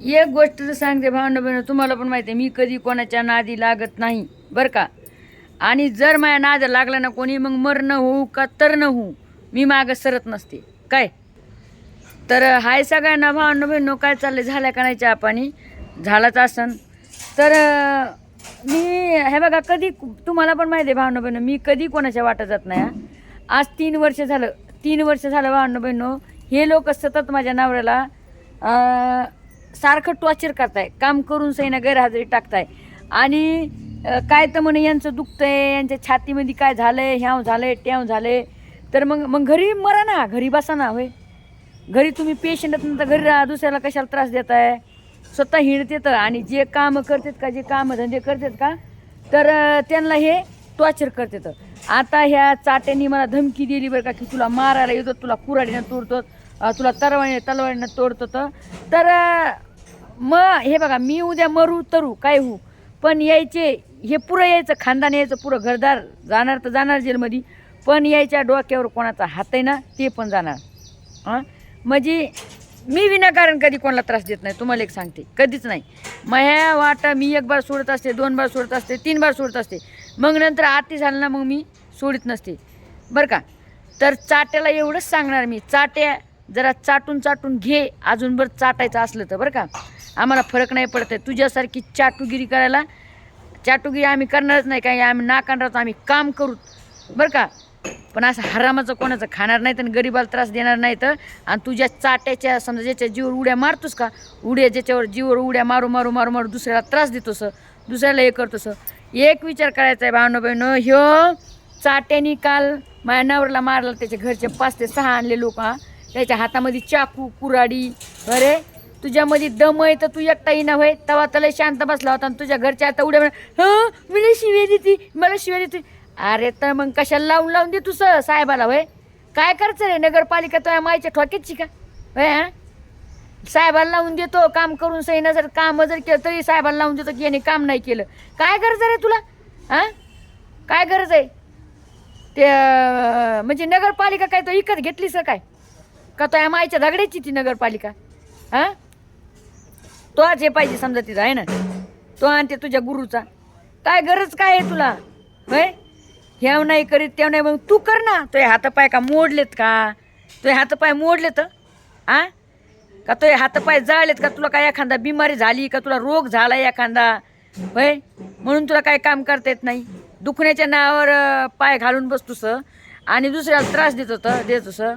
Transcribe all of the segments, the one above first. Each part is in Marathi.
एक गोष्ट तर सांगते भावंड बहिण तुम्हाला पण माहिती आहे मी कधी कोणाच्या नादी लागत नाही बरं का? आणि जर माझ्या नाद लागला ना कोणी मग मरणं होऊ का तर न होऊ मी मागं सरत नसते. काय? तर हाय सगळ्यांना भावंड बहिण काय चाललं झाल्या का नाही चहा पाणी? झालाच असन तर मी हे बघा कधी तुम्हाला पण माहिती आहे भावंड बहिण मी कधी कोणाच्या वाटत जात नाही हा. आज तीन वर्ष झालं तीन वर्ष झालं भावंड बहिण हे लोक सतत माझ्या नवऱ्याला सारखं टॉर्चर करताय. काम करून सैना गैरहजेरी टाकताय. आणि काय तर म्हणे यांचं दुखतंय यांच्या छातीमध्ये काय झालंय ह्याव झालंय ट्याव झालंय. तर मग मग घरी मरा ना घरी बसा ना होय. घरी तुम्ही पेशंट तर घरी राहा दुसऱ्याला कशाला त्रास देताय? स्वतः हिंडतेत आणि जे कामं करतात का जे कामं धंदे करतात का तर त्यांना हे टॉर्चर करतात. आता ह्या चाट्यांनी मला धमकी दिली बरं का की तुला मारायला येतो तुला कुराडीनं तोडतो तुला तरवाणी तलवाडीनं तोडतो तर मग हे बघा मी उद्या मरू तरू काय होऊ? पण यायचे हे पुरं यायचं खानदान यायचं पुरं घरदार जाणार तर जाणार जेलमध्ये पण यायच्या डोक्यावर कोणाचा हात आहे ना ते पण जाणार. हां म्हणजे मी विनाकारण कधी कोणाला त्रास देत नाही तुम्हाला एक सांगते. कधीच नाही. मग ह्या वाटा मी एक बार सोडत असते दोन बार सोडत असते तीन बार सोडत असते. मग नंतर आती झालं ना मग मी सोडित नसते. बरं का? तर चाट्याला एवढंच सांगणार मी. चाट्या जरा चाटून चाटून घे. अजून बरं चाटायचं असलं तर बरं का? आम्हाला फरक नाही पडत आहे. तुझ्यासारखी चाटुगिरी करायला चाटुगिरी आम्ही करणारच नाही. काय आम्ही नाकारणार आम्ही काम करू. बरं का? पण असं हरामाचं कोणाचं खाणार नाही तर गरीबाला त्रास देणार नाही तर आणि तुझ्या चाट्याच्या समजा ज्याच्या जीवर उड्या मारतोस का? उड्या ज्याच्यावर जीवर उड्या मारू मारू मारू मारू दुसऱ्याला त्रास देतोस. दुसऱ्याला हे करतोस. एक विचार करायचा आहे भावनो बहिणो ह्यो चाट्यानी काल माझ्या नवऱ्याला मारला त्याच्या घरचे पाच ते सहा आणले लोक हा. त्याच्या हातामध्ये चाकू कुराडी अरे तुझ्यामध्ये दम आहे तर तू एकटा येईना होय? तवा त्याला शांत बसला होता आणि तुझ्या घरच्या आता उड्या म्हणा हं? मला शिव्या देते मला शिव्या देते. अरे तर मग कशाला लावून लावून दे तू स साहेबाला होय? काय करायचं रे? नगरपालिका तुझ्या मायच्या ठोक्याची का होय हा? साहेबाला लावून देतो काम करून सही जर काम जर केलं तरी साहेबाला लावून देतो की याने काम नाही केलं. काय गरज आहे रे तुला? हां? काय गरज आहे? ते म्हणजे नगरपालिका काय तो इकत घेतलीस काय? का तो या मायच्या दगड्याची ती नगरपालिका? हां? तो आज हे पाहिजे समजा तिथं आहे ना? तो आणते तुझ्या गुरुचा. काय गरज काय आहे तुला? होय? ह्याव नाही करीत तेव्हा नाही मग तू कर ना. तो हातपाय का मोडलेत का? तो हातपाय मोडलेत आ का तुझे हातपाय जळलेत का? तुला काय एखादा बिमारी झाली का? तुला रोग झाला एखादा? होय? म्हणून तुला काय काम करता येत नाही. दुखण्याच्या नावावर पाय घालून बसतोस आणि दुसऱ्याला त्रास देत होतं देत होतं.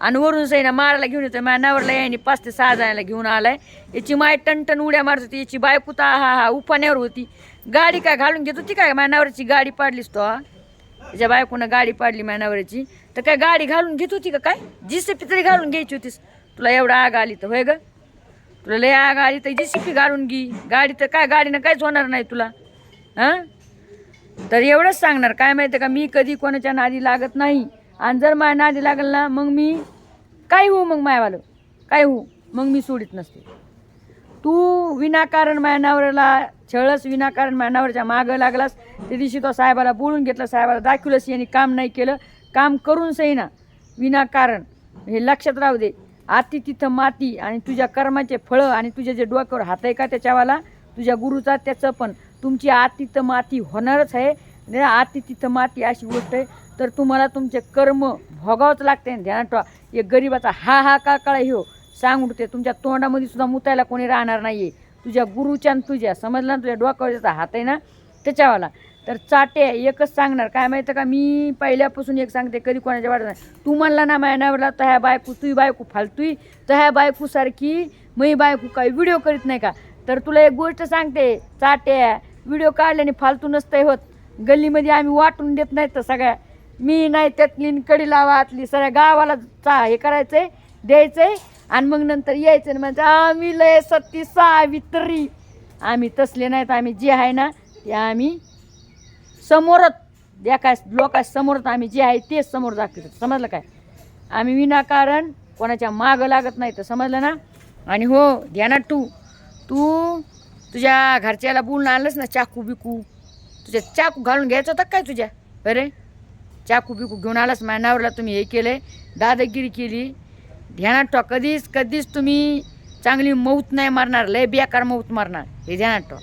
आणि वरून सैना मारायला घेऊन येतो माझ्या नावरला याने पाच ते सहा जणांना घेऊन आलाय. याची माय टनटन उड्या मारत होती. याची बायको तर हा हा उफाण्यावर होती. गाडी काय घालून घेत होती काय? माझ्या गाडी पाडलीस तो हा? त्याच्या बायकोनं गाडी पाडली माझ्या तर काय गाडी घालून घेत होती का काय? जीसीपी तरी घालून घ्यायची होतीस. तुला एवढा आग आली तर होय ग? तुला लय आग आली तर जी जीसीपी घालून घे. गाडी तर काय गाडीनं काहीच होणार नाही तुला. हां? तर एवढंच सांगणार. काय माहिती का मी कधी कोणाच्या नादी लागत नाही. आणि जर माझ्या नादी लागल ना मग मी काय होऊ मग मायवालं? काय होऊ? मग मी सोडित नसते. तू विनाकारण माझ्या नवऱ्याला छळस विनाकारण माझ्या नवऱ्याच्या मागं लागलास. त्या दिवशी तो साहेबाला बोलून घेतलं. साहेबाला दाखवलंस यांनी काम नाही केलं. काम करून सही विनाकारण. हे लक्षात राहू दे. आती तिथं माती आणि तुझ्या कर्माचे फळं आणि तुझ्या जे डोक्यावर हात आहे का त्याच्यावाला तुझ्या गुरुचा त्याचं पण. तुमची आती तिथं माती होणारच आहे. आती तिथं माती अशी गोष्ट आहे. तर तुम्हाला तुमचे कर्म भोगावंच लागते ध्यानात ठेवा. एक गरीबाचा हा हा का कळा हो? सांग उठते तुमच्या तोंडामध्ये सुद्धा मुतायला कोणी राहणार नाही आहे तुझ्या गुरुच्या आणि तुझ्या समजला ना तुझ्या डोक्यावर ज्याचा हात आहे ना त्याच्यावाला. तर चाटे एकच सांगणार. काय माहितं का? मी पहिल्यापासून एक सांगते कधी कोणाच्या वाटत नाही. तू म्हणला ना माझ्या नावला तर ह्या बायको तुही बायको फालतुई तर ह्या बायकोसारखी मी बायको काही व्हिडिओ करीत नाही का? तर तुला एक गोष्ट सांगते चाट्या व्हिडिओ काढल्याने फालतू नसतंय होत. गल्लीमध्ये आम्ही वाटून देत नाही तर सगळ्या. मी नाही त्यातली कडी लावा आतली सगळ्या गावाला चा हे करायचं आहे द्यायचं आहे आणि मग नंतर यायचं आणि म्हणजे आम्ही लय सत्ती सावित्री. आम्ही तसले नाहीत आम्ही जे आहे ना ते आम्ही समोरच एका लोका समोरच आम्ही जे आहे तेच समोर दाखवतो समजलं काय? आम्ही विनाकारण कोणाच्या मागं लागत नाही तर समजलं ना? आणि हो ध्यानात तू. तू तुझ्या घरच्याला बोलून आणलंस ना चाकू बिकू? तुझ्या चाकू घालून घ्यायचं होतं काय तुझ्या? अरे चाकू बिकू घेऊन आलास मानावरला तुम्ही हे केलं दादागिरी केली. ध्यानात ठेवा कधीच कधीच तुम्ही चांगली मौत नाही मारणार लय बेकार मौत मारणार हे ध्यानात ठेवा.